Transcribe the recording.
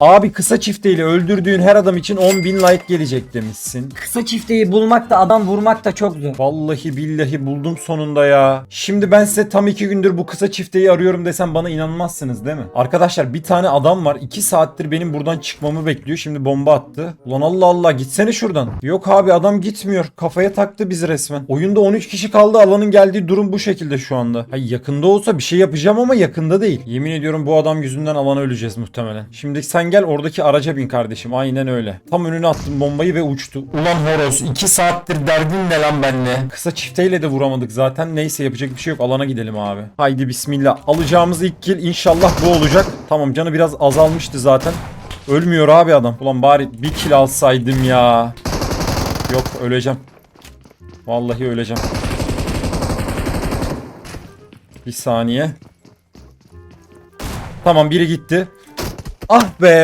Abi kısa çifteyle öldürdüğün her adam için 10 bin like gelecek demişsin. Kısa çifteyi bulmak da adam vurmak da çok zor. Vallahi billahi buldum sonunda ya. Şimdi ben size tam iki gündür bu kısa çifteyi arıyorum desem bana inanmazsınız değil mi? Arkadaşlar bir tane adam var. 2 saattir benim buradan çıkmamı bekliyor. Şimdi bomba attı. Ulan Allah Allah gitsene şuradan. Yok abi adam gitmiyor. Kafaya taktı bizi resmen. Oyunda 13 kişi kaldı. Alanın geldiği durum bu şekilde şu anda. Hay yakında olsa bir şey yapacağım ama yakında değil. Yemin ediyorum bu adam yüzünden alana öleceğiz muhtemelen. Şimdi sen gel oradaki araca bin kardeşim. Aynen öyle. Tam önüne attım bombayı ve uçtu. Ulan horoz 2 saattir derdin ne lan benle? Kısa çifteyle de vuramadık zaten. Neyse yapacak bir şey yok. Alana gidelim abi. Haydi bismillah. Alacağımız ilk kill inşallah bu olacak. Tamam canı biraz azalmıştı zaten. Ölmüyor abi adam. Ulan bari bir kill alsaydım ya. Yok öleceğim. Vallahi öleceğim. Bir saniye. Tamam biri gitti. Ah be